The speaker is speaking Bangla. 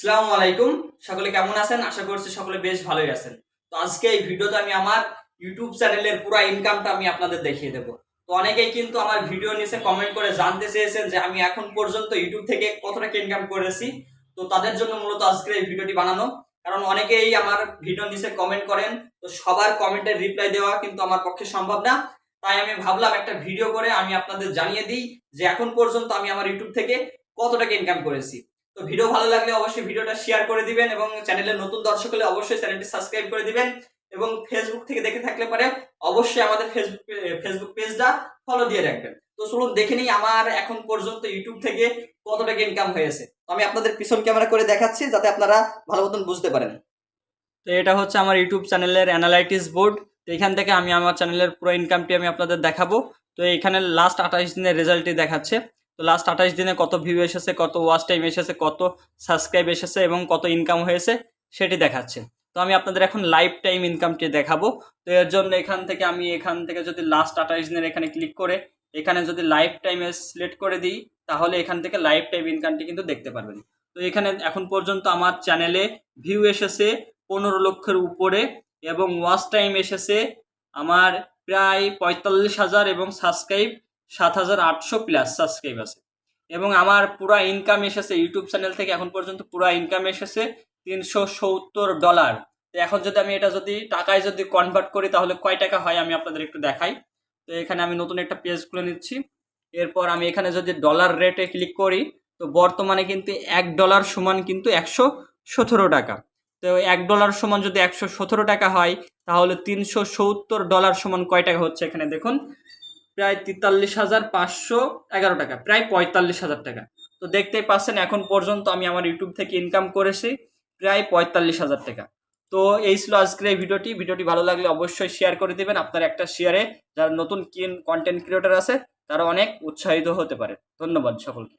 আসসালামু আলাইকুম। সকলে কেমন আছেন? আশা করছি সকলে বেশ ভালোই আছেন। তো আজকে এই ভিডিওতে আমি আমার ইউটিউব চ্যানেলের পুরো ইনকামটা আমি আপনাদের দেখিয়ে দেবো। তো অনেকেই কিন্তু আমার ভিডিও নিচে কমেন্ট করে জানতে চেয়েছেন যে আমি এখন পর্যন্ত ইউটিউব থেকে কত টাকা ইনকাম করেছি। তো তাদের জন্য মূলত আজকের এই ভিডিওটি বানানো। কারণ অনেকেই আমার ভিডিও নিচে কমেন্ট করেন, তো সবার কমেন্টের রিপ্লাই দেওয়া কিন্তু আমার পক্ষে সম্ভব না। তাই আমি ভাবলাম একটা ভিডিও করে আমি আপনাদের জানিয়ে দিই যে এখন পর্যন্ত আমি আমার ইউটিউব থেকে কত টাকা ইনকাম করেছি। তো ভিডিও ভালো লাগলে অবশ্যই ভিডিওটা শেয়ার করে দিবেন এবং চ্যানেলের নতুন দর্শক হলে অবশ্যই চ্যানেলটি সাবস্ক্রাইব করে দিবেন এবং ফেসবুক থেকে দেখে থাকলে পরে অবশ্যই আমাদের ফেসবুক ফেসবুক পেজটা ফলো দিয়ে রাখবেন। তো চলুন দেখে নিই আমার এখন পর্যন্ত ইউটিউব থেকে কত টাকা ইনকাম হয়েছে। আমি আপনাদের পিছন ক্যামেরা করে দেখাচ্ছি যাতে আপনারা ভালো মতন বুঝতে পারেন। তো এটা হচ্ছে আমার ইউটিউব চ্যানেলের অ্যানালাইটিস বোর্ড তো এখান থেকে আমি আমার চ্যানেলের পুরো ইনকামটি আমি আপনাদের দেখাবো। তো এখানে লাস্ট আঠাশ দিনের রেজাল্টটি দেখাচ্ছে। তো লাস্ট আঠাশ দিনে কত ভিউ এসেছে, কত ওয়াচ টাইম এসেছে, কত সাবস্ক্রাইব এসেছে এবং কত ইনকাম হয়েছে সেটি দেখাচ্ছে। তো আমি আপনাদের এখন লাইফ টাইম ইনকামটি দেখাবো। তো এর জন্য এখান থেকে আমি এখান থেকে যদি লাস্ট আঠাশ দিনের এখানে ক্লিক করে, এখানে যদি লাইফ টাইমে সিলেক্ট করে দিই, তাহলে এখান থেকে লাইফ টাইম ইনকামটি কিন্তু দেখতে পারবেন। তো এখানে এখন পর্যন্ত আমার চ্যানেলে ভিউ এসেছে পনেরো লক্ষের উপরে এবং ওয়াচ টাইম এসেছে আমার প্রায় পঁয়তাল্লিশ হাজার এবং সাবস্ক্রাইব সাত হাজার আটশো প্লাস সাবস্ক্রাইব আছে। এবং আমার পুরা ইনকাম এসেছে ইউটিউব চ্যানেল থেকে এখন পর্যন্ত পুরা ইনকাম এসেছে তিনশো সত্তর ডলার তো এখন যদি আমি এটা যদি টাকায় যদি কনভার্ট করি, তাহলে কয় টাকা হয় আমি আপনাদের একটু দেখাই। তো এখানে আমি নতুন একটা পেজ খুলে নিচ্ছি। এরপর আমি এখানে যদি ডলার রেটে ক্লিক করি, তো বর্তমানে কিন্তু এক ডলার সমান কিন্তু একশো সতেরো টাকা। তো এক ডলার সমান যদি একশো সতেরো টাকা হয়, তাহলে তিনশো সত্তর ডলার সমান কয় টাকা হচ্ছে এখানে দেখুন। প্রায় তেতাল্লিশ হাজার পাঁচশো এগারো টাকা, প্রায় পঁয়তাল্লিশ হাজার টাকা। তো দেখতেই পাচ্ছেন, এখন পর্যন্ত আমি আমার ইউটিউব থেকে ইনকাম করেছি প্রায় পঁয়তাল্লিশ হাজার টাকা। তো এই ছিল আজকের এই ভিডিওটি। ভিডিওটি ভালো লাগলে অবশ্যই শেয়ার করে দিবেন। আপনার একটা শেয়ারে যারা নতুন কিন কন্টেন্ট ক্রিয়েটার আছে, তারা অনেক উৎসাহিত হতে পারে। ধন্যবাদ সকলকে।